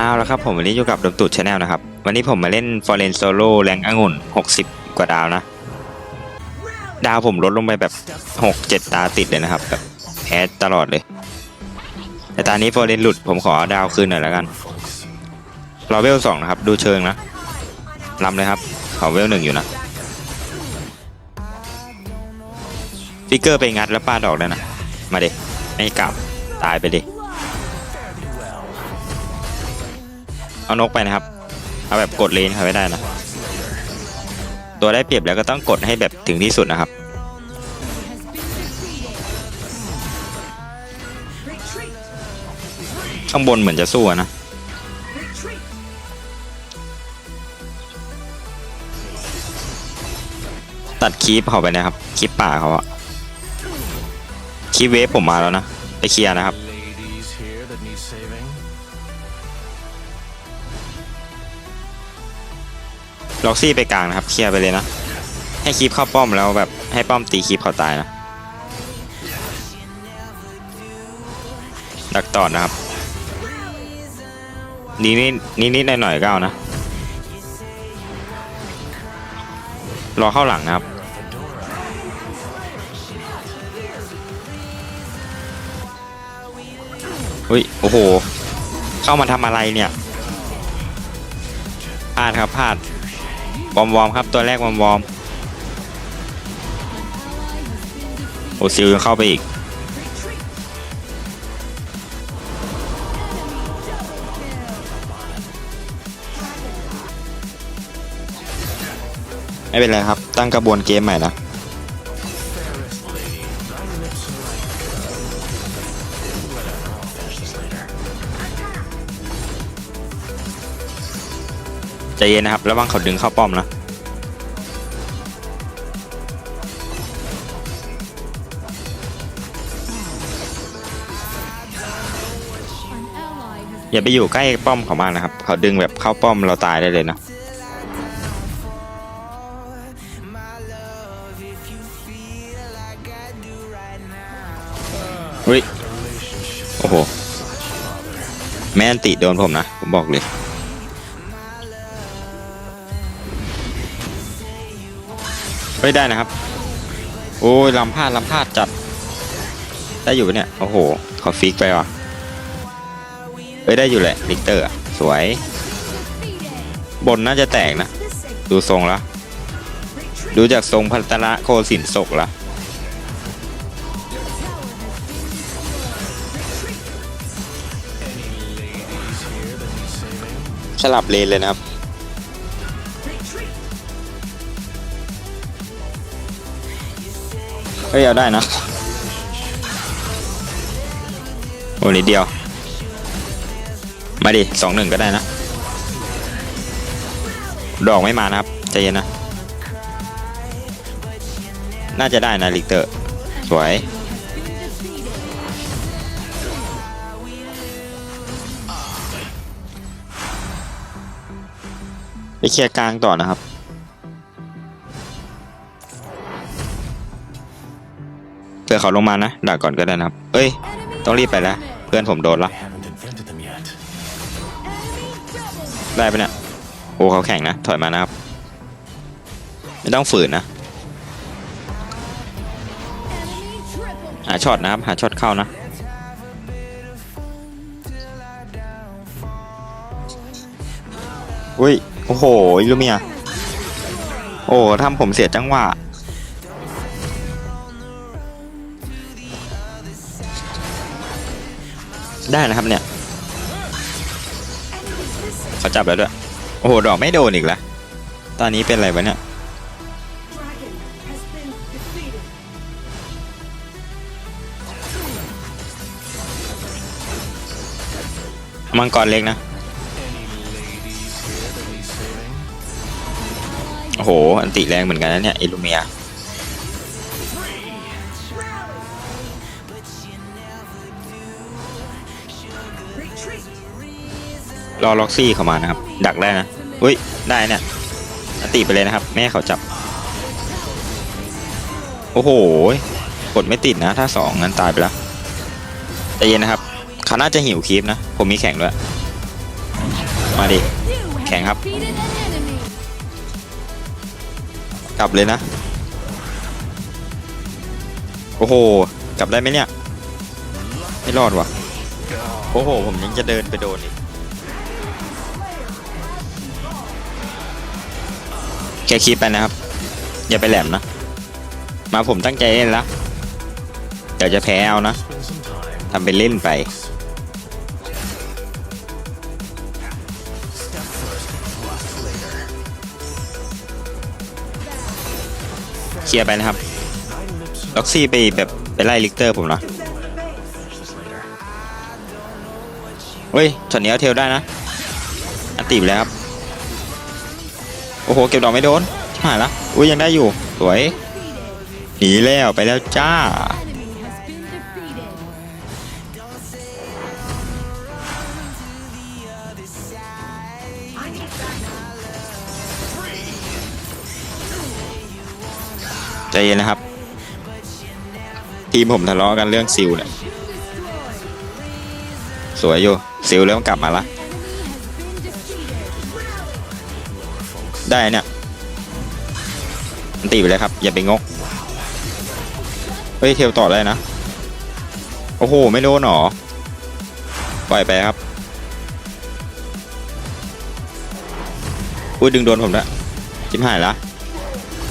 อ้าวแล้วครับผมวันนี้อยู่กับดมตูดชาแนลนะครับ วันนี้ผมมาเล่นฟอร์เรนโซโล่แรงองุ่น 60 กว่าดาวนะ ดาวผมลดลงไปแบบ 6 7 ตาติดเลยนะครับแบบแพ้ตลอดเลย แต่ตอนนี้ฟอร์เรนหลุดผมขอดาวคืนหน่อยแล้วกันรอเวลสองนะครับ ดูเชิงนะลำเลยครับขอเวลหนึ่งอยู่นะฟิกเกอร์ไปงัดแล้วป้าดอกได้วนะมาเด็ไม่กลับตายไปดิ เอานกไปนะครับ เอาแบบกดเลนเขาไว้ได้นะ ตัวได้เปรียบแล้วก็ต้องกดให้แบบถึงที่สุดนะครับ ข้างบนเหมือนจะสู้นะตัดคีปเขาไปนะครับคีปป่าเขาอะคีปเวฟผมมาแล้วนะ ไปเคลียร์นะครับ ล็อกซี่ไปกลางนะครับ เคลียร์ไปเลยนะ ให้คีปเข้าป้อมแล้วแบบให้ป้อมตีคีปเขาตายนะ ดักตอดนะครับนิดนิดนิดหน่อยหน่อยๆก็เอานะ รอเข้าหลังนะครับ อุ้ย โอ้โห เข้ามาทำอะไรเนี่ย พลาดครับพลาด วอมวอมครับตัวแรกวอมวอมโอซิลยังเข้าไปอีก ไม่เป็นไรครับ ตั้งกระบวนเกมใหม่นะ เย็นนะครับระวังเขาดึงเข้าป้อมนะอย่าไปอยู่ใกล้ป้อมเขามากนะครับ เขาดึงแบบเข้าป้อมเราตายได้เลยนะอุ้ย โอ้โห แม่นติโดนผมนะ ผมบอกเลย เฮ้ยได้นะครับ โอ้ยลำพลาดลำพลาดจัด ได้อยู่ปะเนี่ย โอ้โหเขาฟิกไปว่ะเฮ้ยได้อยู่แหละลิกเตอร์สวย บนน่าจะแตกนะ ดูทรงแล้วดูจากทรงพัตระโคสินศกละสลับเลนเลยนะครับ เฮ้ยเอาได้นะ โอ้นิดเดียว มาดิสองหนึ่งก็ได้นะ ดอกไม่มานะครับ ใจเย็นนะ น่าจะได้นะลิกเตอร์ สวย ไปเคลียร์กลางต่อนะครับ เผื่อเขาลงมานะดักก่อนก็ได้นะครับ เอ้ย ต้องรีบไปแล้ว เพื่อนผมโดนละได้ไปเนี่ยโอ้เขาแข่งนะ ถอยมานะครับ ไม่ต้องฝืนนะ หาช็อตนะครับ หาช็อตเข้านะ อุ้ย โอ้โหลูเมีย โอ้ทำผมเสียจังหวะ ได้นะครับเนี่ยเขาจับแล้วด้วย โอ้โห ดอกไม่โดนอีกแล้วตอนนี้เป็นอะไรวะเนี่ย มังกรเล็กนะ โอ้โห อันติแรงเหมือนกันนะเนี่ย อิลูเมีย รอล็อกซี่เข้ามานะครับ ดักได้นะอุ้ยได้เนี่ยอติไปเลยนะครับ แม่เขาจับ โอ้โหกดไม่ติดนะ ถ้าสองงั้นตายไปแล้วใจเย็นนะครับเขาน่าจะหิวคลิปนะ ผมมีแข่งด้วย มาดิ You have Kèn hấp. defeated an enemy. กลับเลยนะ โอ้โห กลับได้ไหมเนี่ย ไม่รอดว่ะ โอ้โห ผมยังจะเดินไปโดนอีก ค่คีบไปนะครับ อย่าไปแหลมนะ มาผมตั้งใจเล่นละเดี๋ยวจะแพ้เอานะทำเป็นเล่นไป เคลียร์ไปนะครับ ล็อกซี่ไปแบบไปไล่ลิกเตอร์ผมนะเฮ้ยช็อตนี้เอาเทลได้นะ อันตีไปแล้วครับ อ้โหเก็บดอกไม่โดนชิบหายละอุ้ยยังได้อยู่สวยหนีแล้วไปแล้วจ้าใจเย็นนะครับ ทีมผมทะเลาะกันเรื่องซิลเนี่ยสวยอยู่ซิลเริ่มกลับมาละ ได้เนี่ยมันตีไปเลยครับ อย่าไปงก เฮ้ยเทลต่อได้นะ โอ้โห ไม่โดนหรอ ปล่อยไปครับ อุ้ยดึงโดนผมละจิ้มหายละ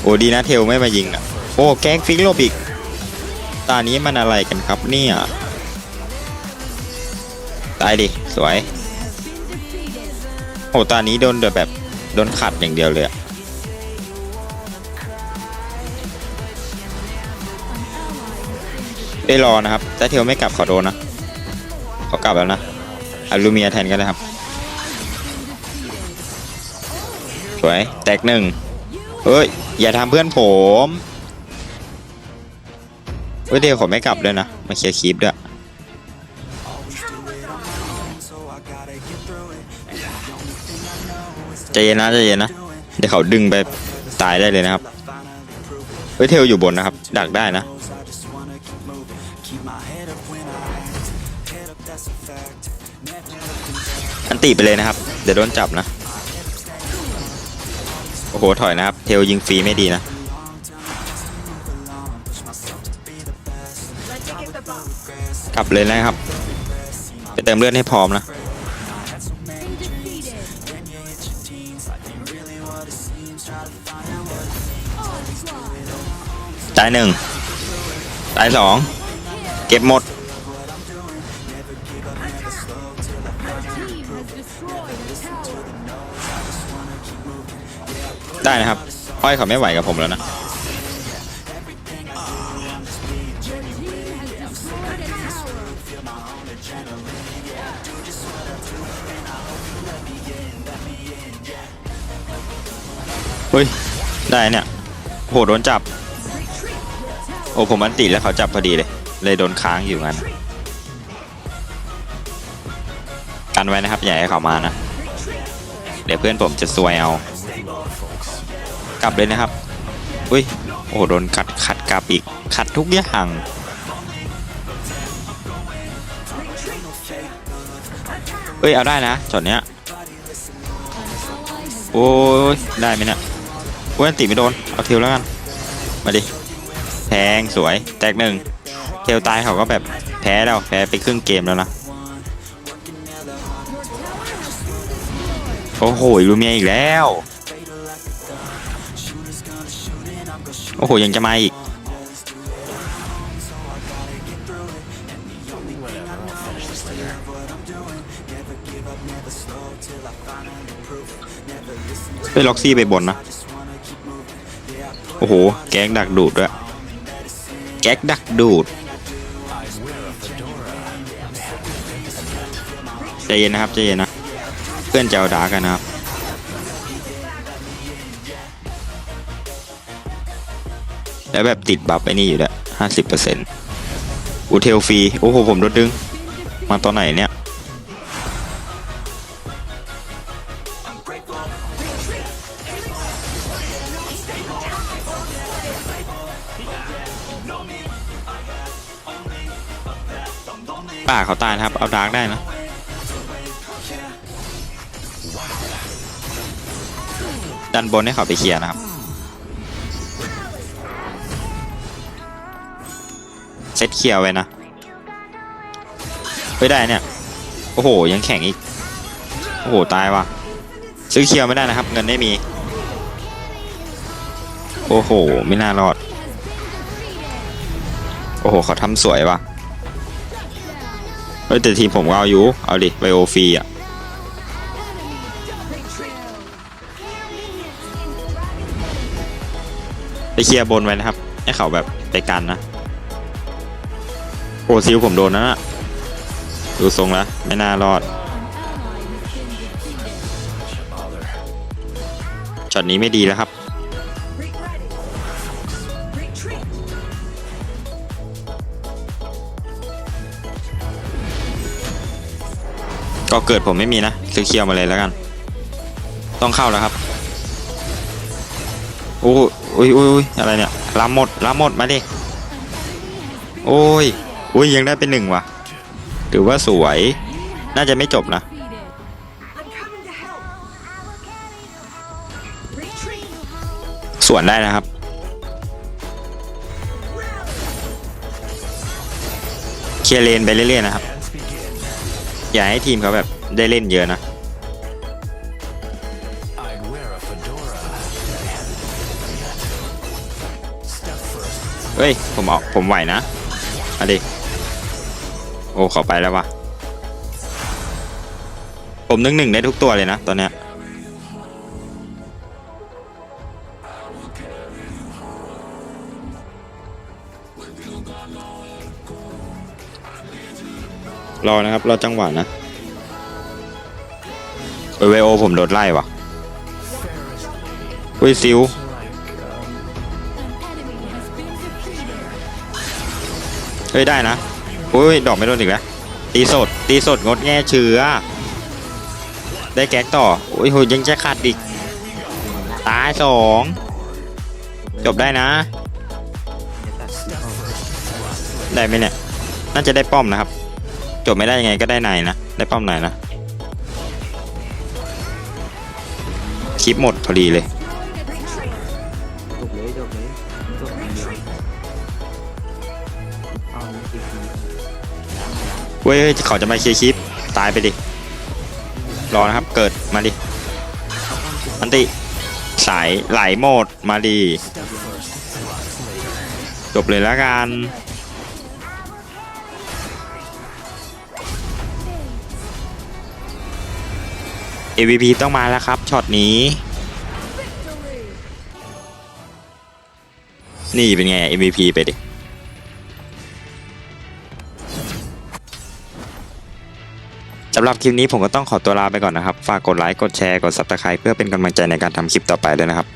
โอ้ดีนะเทลไม่มายิงอะ โอ้แกล้งฟิกโลบอีก ตานี้มันอะไรกันครับเนี่ย ตายดิ สวย โอ้ตานี้โดนแบบ โดนขัดอย่างเดียวเลยอะได้รอนะครับถ้าเทลไม่กลับขอโดนนะเขากลับแล้วนะอลูเมียแทนกันเลยครับ สวย แตกหนึ่งเฮ้ย อย่าทำเพื่อนผมเฮ้ยเทลเขาไม่กลับเลยนะมาเคลียร์คีปด้วย ใจเย็นนะใจเย็นนะเดี๋ยวเขาดึงไปตายได้เลยนะครับเฮ้ยเทลอยู่บนนะครับ ดักได้นะอันตีไปเลยนะครับ เดี๋ยวโดนจับนะ โอ้โห ถอยนะครับ เทลยิงฟรีไม่ดีนะ กลับเลยนะครับ ไปเติมเลือดให้พร้อมนะ ตายหนึ่งตายสองเก็บหมด Team has destroyed a tower. ได้นะครับอ้อยเขาไม่ไหวกับผมแล้วนะ Your team has destroyed a tower. เฮ้ย ได้เนี่ยโหโดนจับ โอ้ผมอันติแล้วเขาจับพอดีเลย เลยโดนค้างอยู่งั้น กันไว้นะครับอย่าให้เขามานะ เดี๋ยวเพื่อนผมจะซวยเอา กลับเลยนะครับอุ้ย โอ้โดนขัดขัดกลับอีก ขัดทุกอย่างเอ้ย เอาได้นะจอดเนี้ย โอ้ยได้ไหมเนี่ย โอ้ยอันติไม่โดน เอาเทลแล้วกัน มาดิแทงสวย แตกหนึ่ง เทลตายเขาก็แบบแพ้แล้ว แพ้ไปครึ่งเกมแล้วนะ โอ้โหลูเมียอีกแล้ว โอ้โห ยังจะมาอีก ไปล็อกซี่ไปบนนะ อ้โห แก๊กดักดูดด้วย แก๊กดักดูดใจเย็นนะครับใจเย็นนะ เพื่อนจะเอาดากันนะครับแล้วแบบติดบัฟไอ้นี่อยู่ด้วห้าสิบเปอร์เซ็นต์อูเทลฟรี โอ้โห ผมโดนดึง มาตอนไหนเนี่ย ป่าเขาตายนะครับ เอาดาร์กได้นะดันบนให้เขาไปเคลียร์นะครับเซตเคลียร์ไว้นะไม่ได้เนี่ย โอ้โห ยังแข็งอีก โอ้โห ตายว่ะ ซื้อเคลียร์ไม่ได้นะครับ เงินไม่มี โอ้โห ไม่น่ารอด โอ้โห เขาทำสวยว่ะ เฮ้ยแต่ทีมผมก็เอาอยู่ เอาดิไบโอฟรีอะ ไปเคลียร์บนไว้นะครับ ให้เขาแบบไปกันนะ โอซิลผมโดนนะน่ะดูทรงแล้วไม่น่ารอดช็อตนี้ไม่ดีแล้วครับ ก็เกิดผมไม่มีนะซื้อเคลียร์มาเลยแล้วกัน ต้องเข้าแล้วครับโอ้ยโอ้ยโอ้ยอยอะไรเนี่ยลำหมดลำหมดมาดิโอ้ยโอ้ยยังได้เป็นหนึ่งว่ะถือว่าสวยน่าจะไม่จบนะสวนได้นะครับ เคลียร์เลนไปเรื่อยๆนะครับ อย่าให้ทีมเขาแบบได้เล่นเยอะนะ I'd wear a fedora. Step first. เฮ้ย ผมเอาผมไหวนะมาดิโอ้ขอไปแล้ววะผมนึงหนึ่งได้ทุกตัวเลยนะตอนเนี้ย รอนะครับรอจังหวะนะเอเวโอผมโดนไล่ว่ะ Fairest lady. เฮ้ยซิว Like, um, An enemy has been defeated. เฮ้ยได้นะโอ้ยดอกไม่โดนอีกแล้วตีสดตีสดงดแง่เชื้อ ได้แก๊กต่อโอ้ยโหยังจะขาดอีกตายสองจบได้นะ ได้ไหมเนี่ย น่าจะได้ป้อมนะครับ จบไม่ได้ยังไงก็ได้ในนะ ได้ป้อมไหนนะคลิปหมดพอดีเลย จบเลยจบเลยจบคนเดียวเอาไม่ติดทีเว้ยเฮ้ยเขาจะมาเคลียร์คลิป ตายไปดิ รอนะครับเกิดมาดิ อันติ สายไหลโหมดมาดี จบเลยแล้วกัน AVP ต้องมาแล้วครับช็อตนี้ นี่เป็นไง MVP ไปดิสำหรับคลิปนี้ผมก็ต้องขอตัวลาไปก่อนนะครับ ฝากกดไลค์ กดแชร์ กด Subscribe เพื่อเป็นกำลังใจในการทำคลิปต่อไปด้วยนะครับ